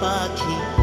পাখি